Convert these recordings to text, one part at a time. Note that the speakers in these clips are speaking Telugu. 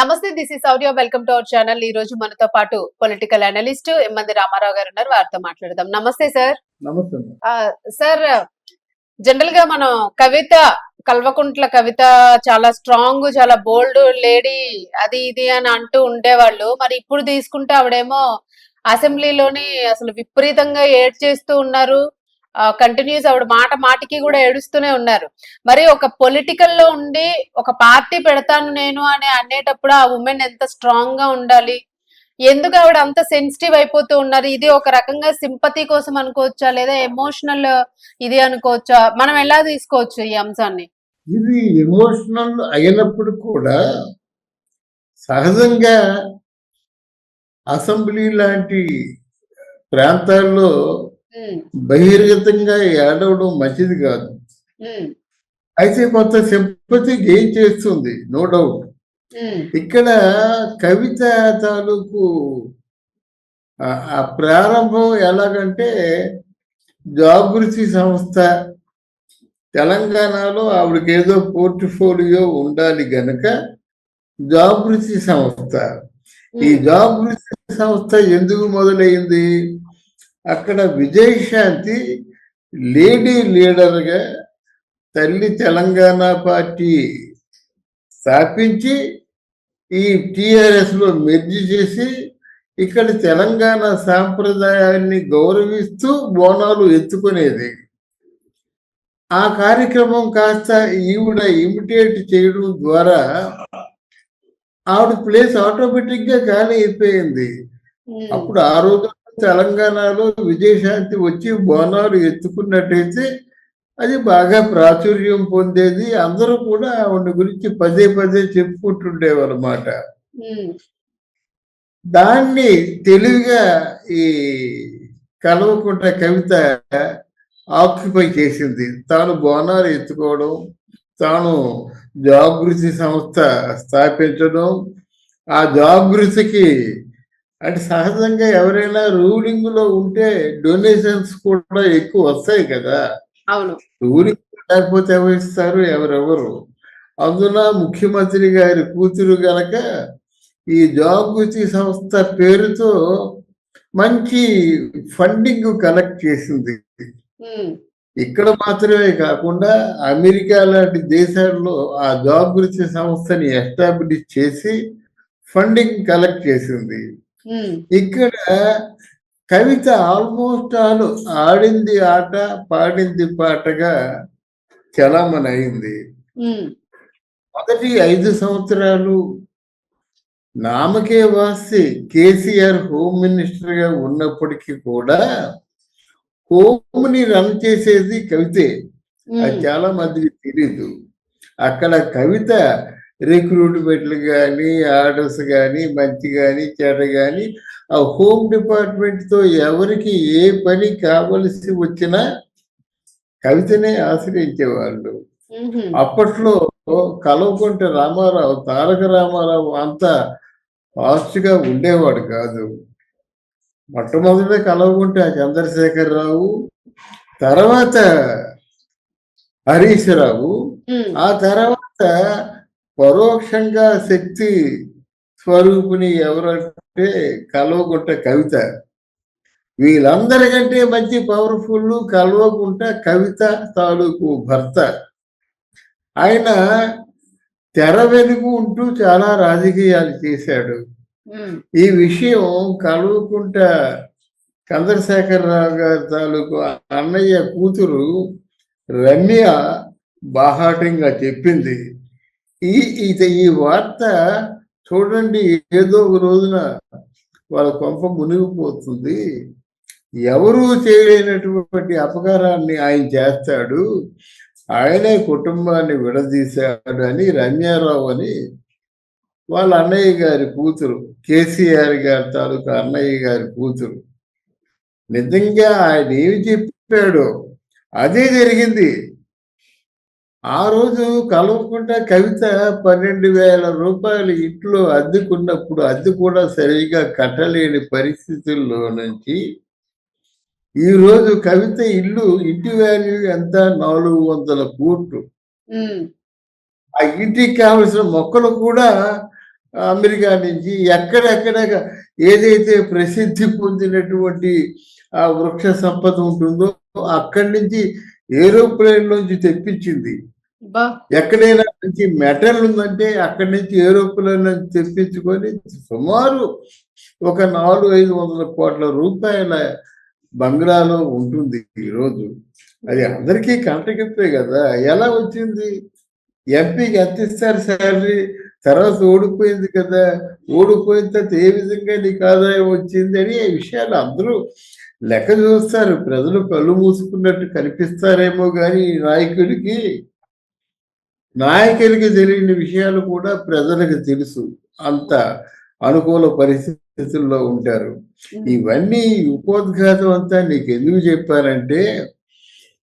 నమస్తే this is audio. Welcome to our channel. ఈ రోజు మనతో పాటు పొలిటికల్ అనలిస్ట్ ఎమ్మంది రామారావు గారు ఉన్నారు. వారితో మాట్లాడదాం. నమస్తే సార్. సార్. జనరల్గా మనం కవిత కల్వకుంట్ల కవిత చాలా స్ట్రాంగ్ చాలా బోల్డ్ లేడీ అది ఇది అని అంటూ ఉండేవాళ్ళు. మరి ఇప్పుడు తీసుకుంటే ఆవిడేమో అసెంబ్లీలోని అసలు విపరీతంగా ఏడ్ చేస్తూ ఉన్నారు. కంటిన్యూస్ ఆవిడ మాట మాటికి కూడా ఏడుస్తూనే ఉన్నారు. మరి ఒక పొలిటికల్లో ఉండి ఒక పార్టీ పెడతాను నేను అని అనేటప్పుడు ఆ ఉమెన్ ఎంత స్ట్రాంగ్గా ఉండాలి? ఎందుకు ఆవిడ అంత సెన్సిటివ్ అయిపోతూ ఉన్నారు? ఇది ఒక రకంగా సింపతి కోసం అనుకోవచ్చా? లేదా ఎమోషనల్ ఇది అనుకోవచ్చా? మనం ఎలా తీసుకోవచ్చు ఈ అంశాన్ని? ఇది ఎమోషనల్ అయినప్పుడు కూడా సహజంగా అసెంబ్లీ లాంటి ప్రాంతాల్లో బహిర్గతంగా ఏడవడం మంచిది కాదు. అయితే కొంత సింపతి గెయిన్ చేస్తుంది? నో డౌట్ ఇక్కడ కవిత తాలూకు ఆ- ప్రారంభం ఎలాగంటే జాగృతి సంస్థ తెలంగాణలో ఆవిడకి ఏదో పోర్ట్ఫోలియో ఉండాలి గనక జాగృతి సంస్థ. ఈ జాగృతి సంస్థ ఎందుకు మొదలైంది? అక్కడ విజయశాంతి లేడీ లీడర్గా తల్లి తెలంగాణ పార్టీ స్థాపించి ఈ టిఆర్ఎస్లో మెర్జి చేసి ఇక్కడ తెలంగాణ సాంప్రదాయాన్ని గౌరవిస్తూ బోనాలు ఎత్తుకునేది. ఆ కార్యక్రమం కాస్త ఈవిడ ఇమిటేట్ చేయడం ద్వారా ఆవిడ ప్లేస్ ఆటోమేటిక్గా ఖాళీ అయిపోయింది. అప్పుడు ఆ రోజు తెలంగాణలో విజయశాంతి వచ్చి బోనాలు ఎత్తుకున్నట్టయితే అది బాగా ప్రాచుర్యం పొందేది. అందరూ కూడా ఆవిడ గురించి పదే పదే చెప్పుకుంటుండేవారు అన్నమాట ఉమ్, దాన్ని తెలివిగా ఈ కలవకుంట కవిత ఆక్యుపై చేసింది. తాను బోనాలు ఎత్తుకోవడం తాను జాగృతి సంస్థ స్థాపించడం ఆ జాగృతికి అంటే సహజంగా ఎవరైనా రూలింగ్లో ఉంటే డొనేషన్స్ కూడా ఎక్కువ వస్తాయి కదా. అవును. రూలింగ్ లేకపోతే ఎవరు ఇస్తారు ఎవరెవరు? అందున ముఖ్యమంత్రి గారి కూతురు గనక ఈ జాగృతి సంస్థ పేరుతో మంచి ఫండింగ్ కలెక్ట్ చేసింది. ఇక్కడ మాత్రమే కాకుండా అమెరికా లాంటి దేశాల్లో ఆ జాగృతి సంస్థని ఎస్టాబ్లిష్ చేసి ఫండింగ్ కలెక్ట్ చేసింది. ఇక్కడ కవిత ఆల్మోస్ట్ ఆల్ ఆడింది ఆట పాడింది పాటగా చలామణి అయింది మొదటి ఐదు సంవత్సరాలు నామకే వాసి కేసీఆర్ హోమ్ మినిస్టర్గా ఉన్నప్పటికీ కూడా హోమ్ని రన్ చేసేది కవితే. అది చాలా మందికి తెలీదు. అక్కడ కవిత రిక్రూట్మెంట్లు కానీ ఆర్డర్స్ కానీ మంచి కానీ చెడ్డ కానీ ఆ హోమ్ డిపార్ట్మెంట్తో ఎవరికి ఏ పని కావలసి వచ్చినా కవితనే ఆశ్రయించేవాళ్ళు. అప్పట్లో కలవకుంట రామారావు తారక రామారావు అంత ఫాస్ట్గా ఉండేవాడు కాదు. మొట్టమొదట కలవకుంట చంద్రశేఖర్ రావు తర్వాత హరీష్ రావు ఆ తర్వాత పరోక్షంగా శక్తి స్వరూపిణి ఎవరంటే కల్వకుంట కవిత. వీళ్ళందరికంటే మంచి పవర్ఫుల్ కల్వకుంట కవిత తాలూకు భర్త. ఆయన తెర వెనుక ఉంటూ చాలా రాజకీయాలు చేశాడు. ఈ విషయం కల్వకుంట చంద్రశేఖరరావు గారి తాలూకు అన్నయ్య కూతురు రమ్య బాహాటంగా చెప్పింది. ఈ ఇది ఈ వార్త చూడండి ఏదో ఒక రోజున వాళ్ళ కొంప మునిగిపోతుంది. ఎవరూ చేయలేనటువంటి అపకారాన్ని ఆయన చేస్తాడు. ఆయనే కుటుంబాన్ని విడదీశాడు అని రమ్యారావు అని వాళ్ళ అన్నయ్య గారి కూతురు కేసీఆర్ గారి తాలూకా అన్నయ్య గారి కూతురు. నిజంగా ఆయన ఏమి చెప్పాడో అదే జరిగింది. ఆ రోజు కలవకుండా కవిత పన్నెండు వేల రూపాయలు ఇంట్లో అద్దెకున్నప్పుడు అద్దె కూడా సరిగా కట్టలేని పరిస్థితుల్లో నుంచి ఈ రోజు కవిత ఇల్లు ఇంటి వాల్యూ ఎంత? నాలుగు వందల కోట్లు. ఆ ఇంటికి కావలసిన మొక్కలు కూడా అమెరికా నుంచి ఎక్కడెక్కడ ఏదైతే ప్రసిద్ధి పొందినటువంటి ఆ వృక్ష సంపద ఉంటుందో అక్కడి నుంచి ఏరోప్లేన్ నుంచి తెప్పించింది. ఎక్కడైనా మంచి మెటల్ ఉందంటే అక్కడి నుంచి ఏరోప్లేన్ నుంచి తెప్పించుకొని సుమారు ఒక నాలుగు ఐదు వందల కోట్ల రూపాయల బంగ్లాలో ఉంటుంది ఈరోజు అది అందరికీ కంటకెప్పే కదా ఎలా వచ్చింది? ఎంపీకి ఎంత ఇస్తారు శాలరీ? తర్వాత ఓడిపోయింది కదా ఓడిపోయిన తర్వాత ఏ విధంగా నీకు ఆదాయం వచ్చింది అని ఈ విషయాలు అందరూ లెక్క చూస్తారు. ప్రజలు కళ్ళు మూసుకున్నట్టు కనిపిస్తారేమో కానీ నాయకుడికి నాయకులకి తెలియని విషయాలు కూడా ప్రజలకు తెలుసు. అంత అనుకూల పరిస్థితుల్లో ఉంటారు. ఇవన్నీ ఉపోద్ఘాతం అంతా నీకు ఎందుకు చెప్పారంటే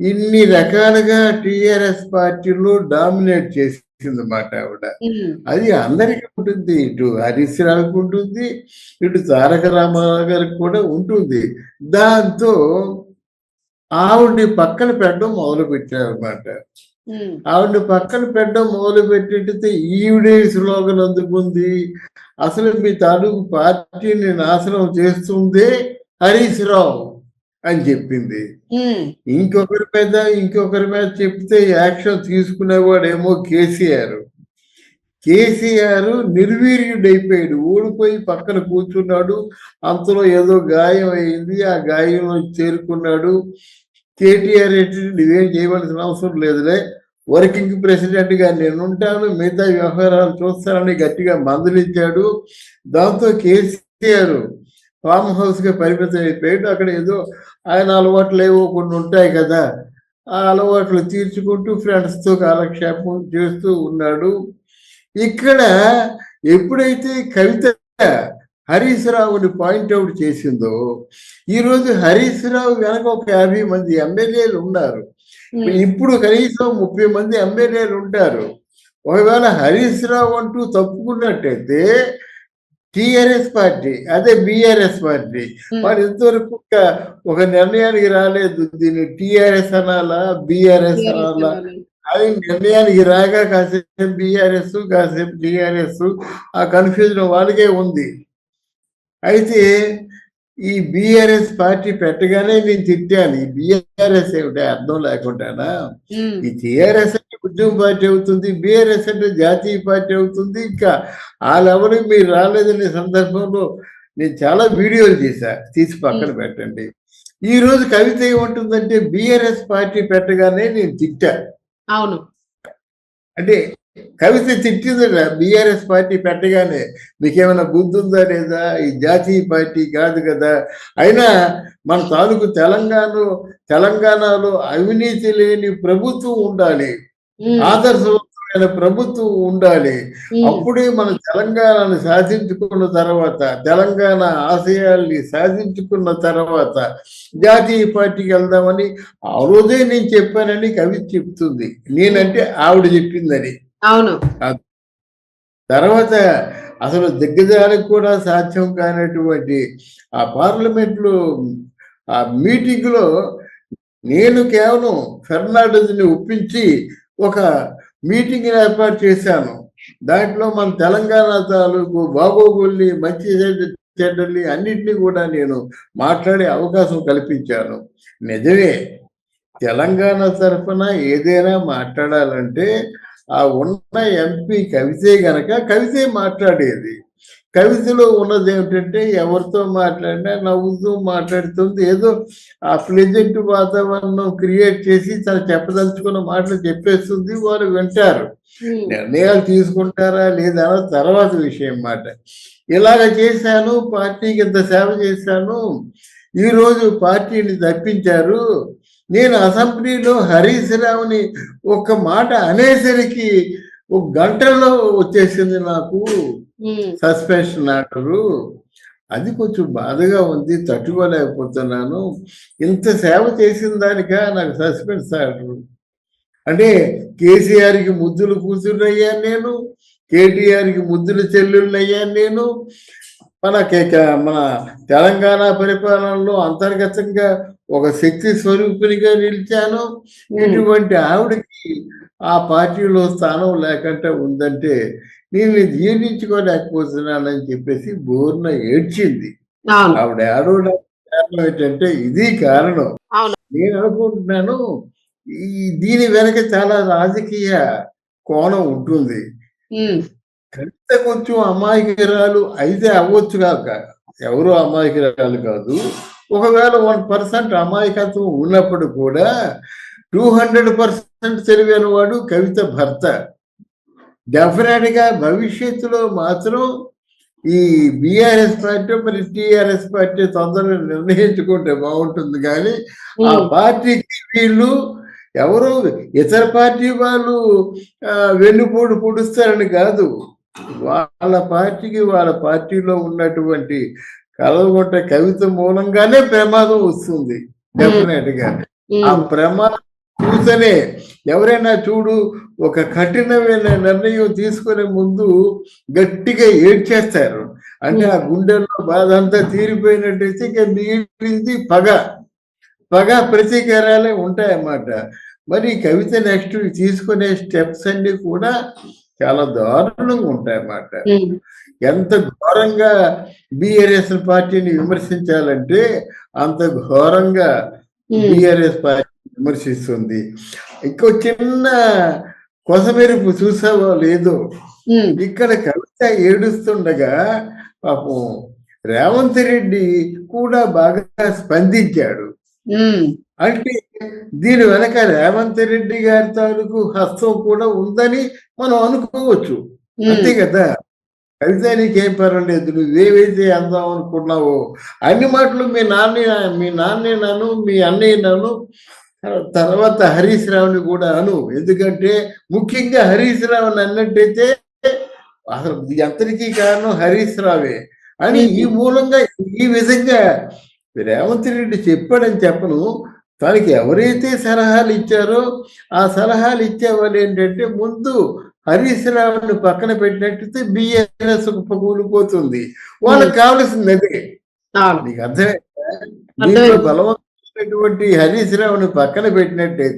ఇన్ని రకాలుగా టిఆర్ఎస్ పార్టీలో డామినేట్ చేసింది అన్నమాట ఆవిడ. అది అందరికీ ఉంటుంది. ఇటు హరీష్ రావుకి ఉంటుంది ఇటు తారక రామారావు గారికి కూడా ఉంటుంది. దాంతో ఆవిడ్ని పక్కన పెట్టడం మొదలు పెట్టారన్నమాట ఉమ్, ఆవిడ్ని పక్కన పెట్టడం మొదలు పెట్టితే ఈవిడే స్లోగన్ అందుకుంది. అసలు మీ తాలూకు పార్టీని నాశనం చేస్తుందే హరీష్ రావు అని చెప్పింది. ఇంకొకరి మీద ఇంకొకరి మీద చెప్తే యాక్షన్ తీసుకునేవాడేమో కేసీఆర్. కేసీఆర్ నిర్వీర్యుడైపోయాడు. ఓడిపోయి పక్కన కూర్చున్నాడు. అంతలో ఏదో గాయం అయింది. ఆ గాయంలో చేరుకున్నాడు. కేటీఆర్ నువ్వేం చేయవలసిన అవసరం లేదులే. వర్కింగ్ ప్రెసిడెంట్గా నేను ఉంటాను మిగతా వ్యవహారాలు చూస్తానని గట్టిగా మందలించాడు దాంతో కేసీఆర్ ఫామ్ హౌస్గా పరిమితం అయిపోయాడు అక్కడ ఏదో ఆయన అలవాట్లు ఏవో కొన్ని ఉంటాయి కదా. ఆ అలవాట్లు తీర్చుకుంటూ ఫ్రెండ్స్తో కాలక్షేపం చేస్తూ ఉన్నాడు. ఇక్కడ ఎప్పుడైతే కవిత హరీష్ రావుని పాయింట్అవుట్ చేసిందో ఈరోజు హరీష్ రావు వెనక ఒక యాభై మంది ఎమ్మెల్యేలు ఉన్నారు. ఇప్పుడు కనీసం ముప్పై మంది ఎమ్మెల్యేలు ఉంటారు. ఒకవేళ హరీష్ రావు అంటూ తప్పుకున్నట్టయితే టిఆర్ఎస్ పార్టీ అదే బిఆర్ఎస్ పార్టీ. ఉమ్, వారు ఇంతవరకు ఒక ఒక నిర్ణయానికి రాలేదు. దీన్ని టిఆర్ఎస్ అనాలా బిఆర్ఎస్ అనాలా? అది నిర్ణయానికి రాగా కాసేపు బిఆర్ఎస్ కాసేపు టిఆర్ఎస్ ఆ కన్ఫ్యూజన్ వాళ్ళకే ఉంది. అయితే ఈ బిఆర్ఎస్ పార్టీ పెట్టగానే నేను తిట్టాను. ఈ బిఆర్ఎస్ ఏమిటి? అర్థం లేకుండానా? ఈ టిఆర్ఎస్ ఉద్యమ పార్టీ అవుతుంది బిఆర్ఎస్ అంటే జాతీయ పార్టీ అవుతుంది. ఇంకా వాళ్ళెవరు మీరు రాలేదనే సందర్భంలో నేను చాలా వీడియోలు చేశా. తీసి పక్కన పెట్టండి. ఈ రోజు కవిత ఏమంటుందంటే బిఆర్ఎస్ పార్టీ పెట్టగానే నేను తిట్టా. అవును. అంటే కవిత తిట్టిందట బిఆర్ఎస్ పార్టీ పెట్టగానే. మీకేమైనా బుద్ధి ఉందా లేదా? ఈ జాతీయ పార్టీ కాదు కదా. అయినా మన తాలూకు తెలంగాణ తెలంగాణలో అవినీతి లేని ప్రభుత్వం ఉండాలి. ఆదర్శవంతమైన ప్రభుత్వం ఉండాలి. అప్పుడే మన తెలంగాణను సాధించుకున్న తర్వాత తెలంగాణ ఆశయాల్ని సాధించుకున్న తర్వాత జాతీయ పార్టీకి వెళ్దామని ఆ రోజే నేను చెప్పానని కవి చెప్తుంది. నేనంటే ఆవిడ చెప్పిందని. అవును. తర్వాత అసలు దిగ్గజాలకు కూడా సాధ్యం కానటువంటి ఆ పార్లమెంట్లో ఆ మీటింగ్లో నేను కేవలం ఫెర్నాండెస్ని ఒప్పించి ఒక మీటింగ్ ఏర్పాటు చేశాను. దాంట్లో మన తెలంగాణ తాలూకు బాగోగుల్ని మంచి చెడ్డల్ని అన్నింటినీ కూడా నేను మాట్లాడే అవకాశం కల్పించాను. నిజమే తెలంగాణ తరఫున ఏదైనా మాట్లాడాలంటే ఆ ఉన్న ఎంపీ కవితే గనక కవితే మాట్లాడేది. కవితలో ఉన్నది ఏమిటంటే ఎవరితో మాట్లాడినా నవ్వుతూ మాట్లాడుతుంది. ఏదో ఆ ప్లెజెంట్ వాతావరణం క్రియేట్ చేసి తను చెప్పదలుచుకున్న మాటలు చెప్పేస్తుంది. వారు వింటారు. నిర్ణయాలు తీసుకుంటారా లేదా తర్వాత విషయం మాట ఇలాగ చేశాను పార్టీకి ఇంత సేవ చేశాను. ఈ రోజు పార్టీని తప్పించారు. నేను అసెంబ్లీలో హరీష్ రావుని ఒక మాట అనేసరికి ఒక గంటలో వచ్చేసింది నాకు. సస్పెన్షన్ ఆర్డరు అది కొంచెం బాధగా ఉంది తట్టుకోలేకపోతున్నాను. ఇంత సేవ చేసిన దానికా నాకు సస్పెన్స్ ఆర్డర్ అంటే కేసీఆర్కి ముద్దులు కూతురు అయ్యాను నేను కేటీఆర్కి ముద్దుల చెల్లెళ్ళు అయ్యాను నేను. మన మన తెలంగాణ పరిపాలనలో అంతర్గతంగా ఒక శక్తి స్వరూపినిగా నిలిచాను? ఇటువంటి ఆవిడకి ఆ పార్టీలో స్థానం లేకుండా ఉందంటే నేను జీర్ణించుకోలేకపోతున్నానని చెప్పేసి బోర్న ఏడ్చింది. ఆవిడ ఏడవడానికి కారణం ఏంటంటే ఇది కారణం. నేను అనుకుంటున్నాను ఈ దీని వెనక చాలా రాజకీయ కోణం ఉంటుంది. కవిత కొంచెం అమాయకురాలు అయితే అవ్వచ్చు కాక. ఎవరు అమాయకురాలు కాదు. ఒకవేళ వన్ పర్సెంట్ అమాయకత్వం ఉన్నప్పుడు కూడా టూ హండ్రెడ్ పర్సెంట్ తెలివైన వాడు కవిత భర్త. డెఫినెట్గా భవిష్యత్తులో మాత్రం ఈ బీఆర్ఎస్ పార్టీ మరి టిఆర్ఎస్ పార్టీ తొందరగా నిర్ణయించుకుంటే బాగుంటుంది. కానీ ఆ పార్టీకి వీళ్ళు ఎవరో? ఇతర పార్టీ వాళ్ళు ఆ, వెన్నుపోటు పొడుస్తారని కాదు. వాళ్ళ పార్టీకి వాళ్ళ పార్టీలో ఉన్నటువంటి కలవగొట్ట కవిత మూలంగానే ప్రమాదం వస్తుంది. డెఫినెట్గా. ఆ ప్రమాదం చూస్తేనే ఎవరైనా చూడు ఒక కఠినమైన నిర్ణయం తీసుకునే ముందు గట్టిగా ఏడ్చేస్తారు. అంటే ఆ గుండెల్లో బాధ అంతా తీరిపోయినట్టయితే ఇక మిగిలింది పగ. పగ ప్రతీకారాలే ఉంటాయన్నమాట. మరి కవిత నెక్స్ట్ తీసుకునే స్టెప్స్ అన్ని కూడా చాలా దారుణంగా ఉంటాయన్నమాట ఉమ్, ఎంత ఘోరంగా బిఆర్ఎస్ పార్టీని విమర్శించాలంటే అంత ఘోరంగా బిఆర్ఎస్ పార్టీ విమర్శిస్తుంది. ఇంకో చిన్న కొసమెరుపు చూసావో లేదో? ఇక్కడ కవిత ఏడుస్తుండగా పాపం రేవంత్ రెడ్డి కూడా బాగా స్పందించాడు. అంటే దీని వెనక రేవంత్ రెడ్డి గారి తాలూకు హస్తం కూడా ఉందని మనం అనుకోవచ్చు. అంతే కదా? కవిత నీకేం పర్వాలేదు నువ్వేవైతే అందాం అనుకున్నావో అన్ని మాటలు మీ నాన్న మీ నాన్నే నన్ను మీ అన్నయ్య నన్ను తర్వాత హరీష్ రావుని కూడా అను. ఎందుకంటే ముఖ్యంగా హరీష్ రావుని అన్నట్టయితే అసలు ఇది అంతటికీ కారణం హరీష్ రావే. అని ఈ మూలంగా ఈ విధంగా రేవంత్ రెడ్డి చెప్పాడని చెప్పను. తనకి ఎవరైతే సలహాలు ఇచ్చారో ఆ సలహాలు ఇచ్చే వాళ్ళు ఏంటంటే ముందు హరీష్ రావుని పక్కన పెట్టినట్టయితే బిఎస్ఎస్ కూలిపోతుంది. వాళ్ళకి కావాల్సింది అదే. నీకు అర్థమే అర్థమైంది. బలవంతమైనటువంటి హరీష్ రావుని పక్కన పెట్టినట్టయితే